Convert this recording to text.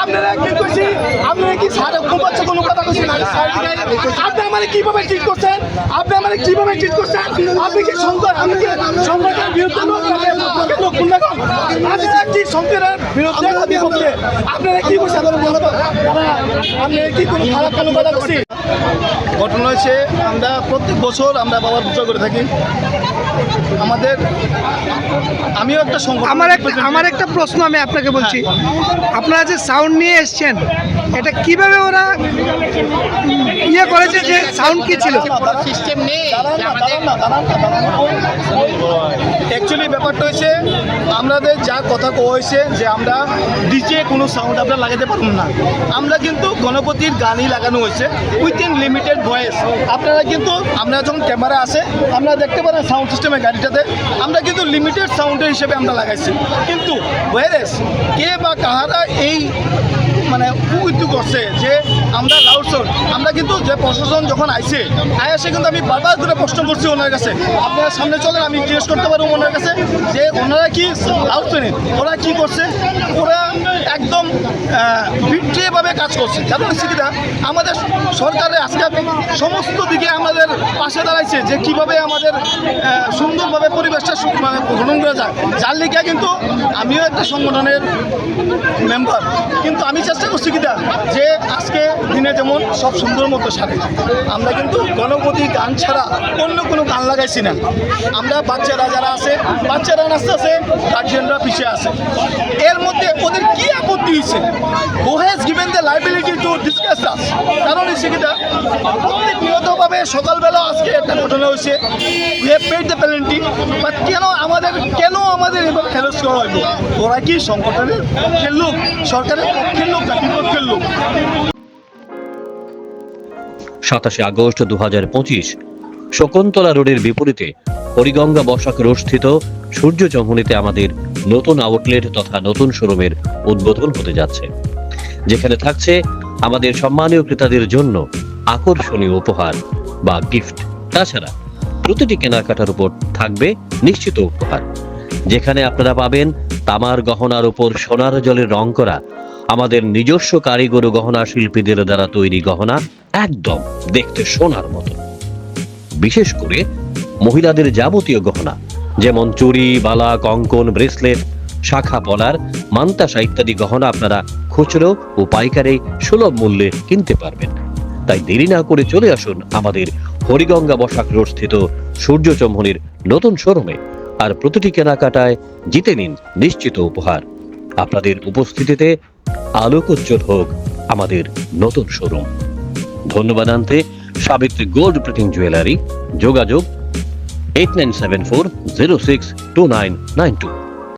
আপনারা কি করছি আপনারা কি সারা কোনো কথা করছেন না আপনি আমার কীভাবে ট্রিট করছেন? আপনি আমার কীভাবে ট্রিট করছেন? আপনি কি সংকট আমি কি সংকটের বিরুদ্ধে আপনারা কি সংকটের বিরুদ্ধে আমি করছে আপনারা কি করছেন আপনারা কি কোনো খারাপ কোনো কথা করছি ঘটনা হয়েছে আমরা প্রত্যেক বছর আমরা বাবার পূজা করে থাকি। আমাদের আমিও একটা আমার একটা আমার একটা প্রশ্ন আমি আপনাকে বলছি। আপনারা যে সাউন্ড নিয়ে এসছেন এটা কীভাবে ওরা ইয়ে করেছে যে সাউন্ড কি ছিল? সিস্টেম নেই। অ্যাকচুয়ালি ব্যাপারটা হয়েছে আমাদের যা কথা কোয়া হয়েছে যে আমরা ডিজে কোনো সাউন্ড আমরা লাগাতে পারব না। আমরা কিন্তু গণপতির গানই লাগানো হয়েছে উইথিন লিমিটেড ভয়েস আপনারা কিন্তু আমরা যখন ক্যামেরা আছে আমরা দেখতে পারেন সাউন্ড সিস্টেমে গাড়িটাতে, আমরা কিন্তু লিমিটেড সাউন্ডের হিসেবে আমরা লাগাইছি। কিন্তু ওয়ারেস কে বা কাহারা এই মানে উদ্যোগ করছে যে আমরা লাউড আমরা কিন্তু যে প্রশাসন যখন আইসে আয় আসে কিন্তু আমি বারবার করে প্রশ্ন করছি ওনার কাছে। আপনারা সামনে চলেন, আমি জিজ্ঞেস করতে পারব ওনার কাছে যে ওনারা কি লাউড সাউন্ড ওরা কি করছে? ওরা একদম বিট্রিভাবে কাজ করছে। হচ্ছে কিনা আমাদের সরকারের আজকে সমস্ত দিকে আমাদের পাশে দাঁড়াইছে যে কীভাবে আমাদের সুন্দরভাবে পরিবেশটা মানে গ্রহণ করা যায়। যার লিগে কিন্তু আমিও একটা সংগঠনের মেম্বার কিন্তু আমি চেষ্টা করছি কিনা যে আজকে দিনে যেমন সব সুন্দর মতো সারে, আমরা কিন্তু গণপতি গান ছাড়া অন্য কোনো গান লাগাইছি না। আমরা বাচ্চারা যারা আছে, বাচ্চারা নাচতে আছে গার্জিয়ানরা পিছিয়ে আছে। এর মধ্যে ওদের কি আপত্তি হয়েছে? Who has given the liability to discuss us কারণ হচ্ছে কিনা প্রতিনিয়তভাবে সকালবেলা আজকে একটা ঘটনা হয়েছে। We have paid the but কেন আমাদের এবার খেলোস করা ওরা কি সংগঠনের পক্ষের লোক? সরকারের পক্ষের লোক না বিপক্ষের লোক? সাতাশে আগস্ট দু হাজার পঁচিশ, শকুন্তলা রোডের বিপরীতে হরিগঙ্গা বসাক রোডস্থিত সূর্য চমুনিতে আমাদের নতুন আউটলেট তথা নতুন শোরুমের উদ্বোধন হতে যাচ্ছে। যেখানে থাকছে আমাদের সম্মানীয় ক্রেতাদের জন্য আকর্ষণীয় উপহার বা গিফট তাছাড়া প্রতিটি কেনাকাটার উপর থাকবে নিশ্চিত উপহার। যেখানে আপনারা পাবেন তামার গহনার উপর সোনার জলে রং করা, আমাদের নিজস্ব কারিগর গহনা শিল্পীদের দ্বারা তৈরি গহনা একদম দেখতে সোনার মতো। বিশেষ করে মহিলাদের যাবতীয় গহনা, যেমন চুড়ি, বালা, কঙ্কন, ব্রেসলেট, শাখা পলার, মান্তাসা ইত্যাদি গহনা আপনারা খুচরো ও পাইকারে সুলভ মূল্যে কিনতে পারবেন। তাই দেরি না করে চলে আসুন আমাদের হরিগঙ্গা বসাক রোড স্থিত সূর্য চৌমনির নতুন শোরুমে। আর প্রতিটি কেনাকাটায় জিতে নিন নিশ্চিত উপহার। আপনাদের উপস্থিতিতে আলোকোজ্জ্বল হোক আমাদের নতুন শোরুম। ধন্যবাদ আনতে সাবিত্রী গোল্ড প্রিটিং জুয়েলারি যোগাযোগ eight nine seven four zero six two nine nine two.